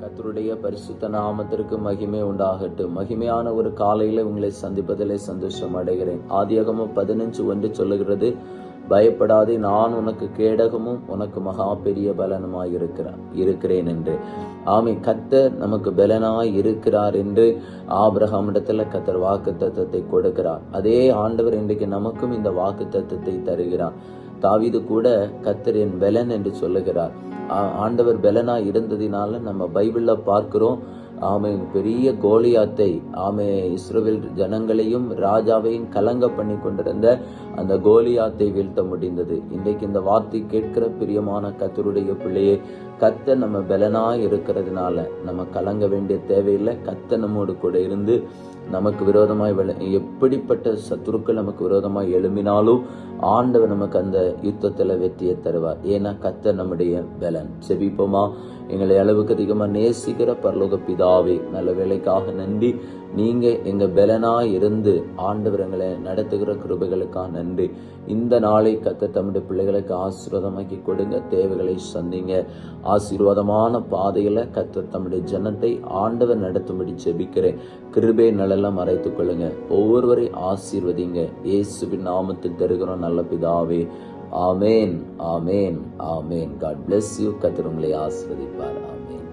கத்தருடைய பரிசுத்த நாமத்திற்கு மகிமை உண்டாகட்டும் மகிமையான ஒரு காலையில உங்களை சந்திப்பதிலே சந்தோஷம் அடைகிறேன். ஆதியகமும் பதினஞ்சு ஒன்று சொல்லுகிறது பயப்படாதே நான் உனக்கு கேடகமும் உனக்கு மகா பெரிய பலனுமாய் இருக்கிறான் இருக்கிறேன் என்று. ஆமை கத்தர் நமக்கு பலனாய் இருக்கிறார் என்று ஆபிரகாமிடத்துல கத்தர் வாக்கு தத்துவத்தை கொடுக்கிறார். அதே ஆண்டவர் இன்றைக்கு நமக்கும் இந்த வாக்கு தத்துவத்தை தருகிறார். தாவீது கூட கத்தர் என் பலன் என்று சொல்லுகிறார். ஆண்டவர் பலனா இருந்ததினால நம்ம பைபிள்ல பார்க்கிறோம். ஆமை பெரிய கோலியாத்தை ஆமை இஸ்ரோவில் ஜனங்களையும் ராஜாவையும் கலங்க பண்ணி கொண்டிருந்த அந்த கோலியாத்தை வீழ்த்த முடிந்தது. இன்றைக்கு இந்த வார்த்தை கேட்கிற பிரியமான கத்தருடைய பிள்ளையே கத்த நம்ம பலனா இருக்கிறதுனால நம்ம கலங்க வேண்டிய தேவையில்லை. கத்த நம்மோடு கூட இருந்து நமக்கு விரோதமாய் விள- எப்படிப்பட்ட சத்துருக்கள் நமக்கு விரோதமாய் எழும்பினாலும் ஆண்டவர் நமக்கு அந்த யுத்தத்துல வெற்றியை தருவார். ஏன்னா கத்த நம்முடைய பலன். செபிப்போமா? எங்களை அளவுக்கு அதிகமா நேசிக்கிற பரலோக பிதாவே நல்ல வேலைக்காக நன்றி. நீங்க எங்க பலனா இருந்து ஆண்டவர் எங்களை நடத்துகிற கிருபைகளுக்காக நன்றி. இந்த நாளை கத்த தம்முடைய பிள்ளைகளுக்கு ஆசீர்வாதமாக்கி கொடுங்க தேவைகளை சந்திங்க. ஆசீர்வாதமான பாதையில கத்த தம்முடைய ஜனத்தை ஆண்டவர் நடத்தும்படி ஜெபிக்கிறேன். கிருபை நலெல்லாம் மறைத்துக் கொள்ளுங்க. ஒவ்வொருவரையும் ஆசீர்வதிங்க. இயேசுவின் நாமத்தில் தருகிறோம் நல்ல பிதாவே. ஆமேன் ஆமேன் ஆமேன். காட் பிளஸ் யூ கத்தர் உங்களை ஆசீர்வதிப்பார். ஆமேன்.